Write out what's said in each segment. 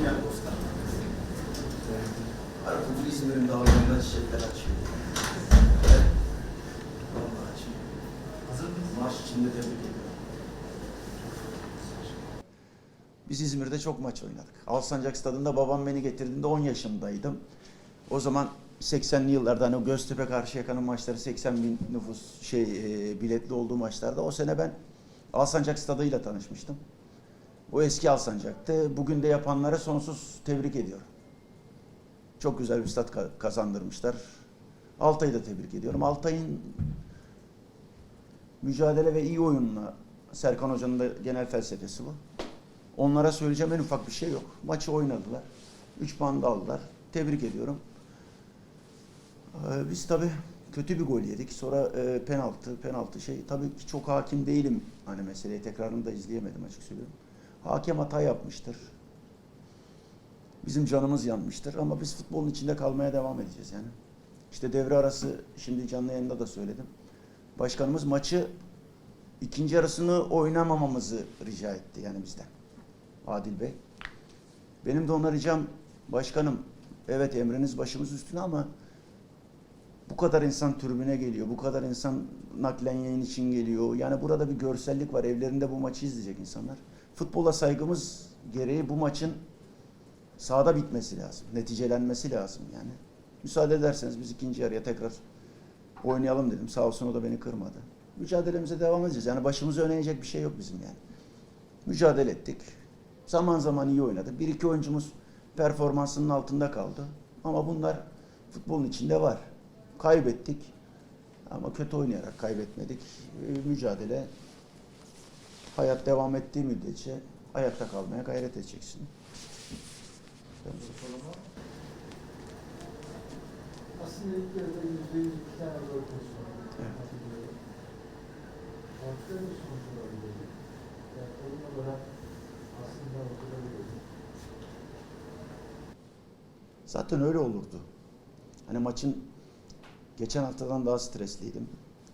zeytinyağı dostlar. Arap'ın İzmir'in dağlarında çiçekler açıyor. Evet. Vallahi açıyor. Hazır mısınız? Marş içinde tebrik ediyorum. Biz İzmir'de çok maç oynadık. Alsancak stadında babam beni getirdiğinde 10 yaşındaydım. O zaman 80'li yıllarda hani o Göztepe Karşıyaka'nın maçları 80 bin nüfus şey e, biletli olduğu maçlarda o sene ben Alsancak stadıyla tanışmıştım. O eski Alsancak'tı. Bugün de yapanlara sonsuz tebrik ediyorum. Çok güzel bir stat ka- kazandırmışlar. Altay'ı da tebrik ediyorum. Altay'ın mücadele ve iyi oyunla Serkan Hoca'nın da genel felsefesi bu. Onlara söyleyeceğim en ufak bir şey yok. Maçı oynadılar. 3 puan da aldılar. Tebrik ediyorum. Ee, biz tabii kötü bir gol yedik. Sonra e, penaltı, penaltı şey. Tabii ki çok hakim değilim. Hani meseleyi tekrarını da izleyemedim açık söylüyorum. Hakem hata yapmıştır. Bizim canımız yanmıştır ama biz futbolun içinde kalmaya devam edeceğiz yani. İşte devre arası şimdi canlı yayında da söyledim. Başkanımız maçı ikinci yarısını oynamamamızı rica etti yani bizden. Adil Bey. Benim de ona ricam başkanım evet emriniz başımız üstüne ama bu kadar insan tribüne geliyor. Bu kadar insan naklen yayın için geliyor. Yani burada bir görsellik var. Evlerinde bu maçı izleyecek insanlar. Futbola saygımız gereği bu maçın sahada bitmesi lazım. Neticelenmesi lazım yani. Müsaade ederseniz biz ikinci yarıya tekrar oynayalım dedim. Sağ olsun o da beni kırmadı. Mücadelemize devam edeceğiz. Yani başımızı öne eğecek bir şey yok bizim yani. Mücadele ettik. Zaman zaman iyi oynadık. Bir iki oyuncumuz performansının altında kaldı. Ama bunlar futbolun içinde var. Kaybettik. Ama kötü oynayarak kaybetmedik. Ee, Mücadele hayat devam ettiği müddetçe ayakta kalmaya gayret edeceksin. Aslında ilk yarıda yüzde yüz iki tane gol pozisyonu. Evet. Farklı bir sonuç olabilirdi. Yani oyun olarak aslında oturabilirdi. Zaten öyle olurdu. Hani maçın geçen haftadan daha stresliydim.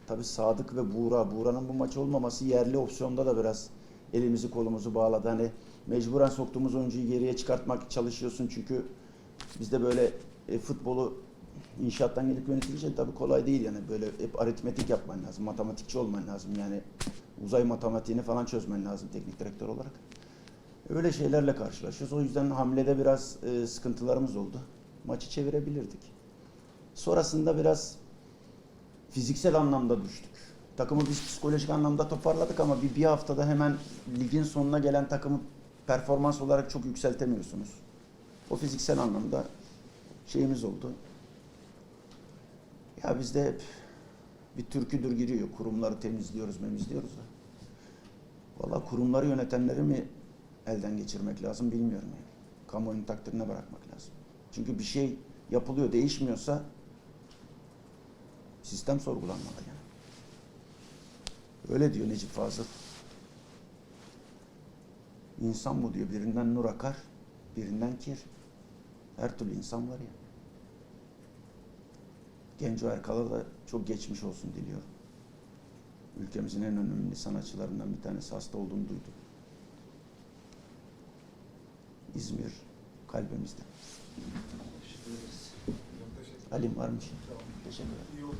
Tabii Sadık ve Buğra. Buğra'nın bu maç olmaması yerli opsiyonda da biraz elimizi kolumuzu bağladı. Hani mecburen soktuğumuz oyuncuyu geriye çıkartmak çalışıyorsun çünkü bizde böyle e, futbolu inşaattan gelip yönetilince tabii kolay değil yani böyle hep aritmetik yapman lazım, matematikçi olman lazım yani uzay matematiğini falan çözmen lazım teknik direktör olarak. Öyle şeylerle karşılaşıyoruz. O yüzden hamlede biraz e, sıkıntılarımız oldu. Maçı çevirebilirdik. Sonrasında biraz fiziksel anlamda düştük. Takımı biz psikolojik anlamda toparladık ama bir, bir haftada hemen ligin sonuna gelen takımı performans olarak çok yükseltemiyorsunuz. O fiziksel anlamda şeyimiz oldu. Ya bizde hep bir türküdür giriyor. Kurumları temizliyoruz, memizliyoruz da. Valla kurumları yönetenleri mi elden geçirmek lazım bilmiyorum yani. Kamuoyunun takdirine bırakmak lazım. Çünkü bir şey yapılıyor, değişmiyorsa sistem sorgulanmalı yani. Öyle diyor Necip Fazıl. İnsan bu diyor. Birinden nur akar, birinden kir. Her türlü insan var ya. Genco Erkal'a da çok geçmiş olsun diliyorum. Ülkemizin en önemli sanatçılarından bir tanesi hasta olduğunu duydum. İzmir kalbimizde. Alim varmış. Tamam. Teşekkür ederim. İyi oldu.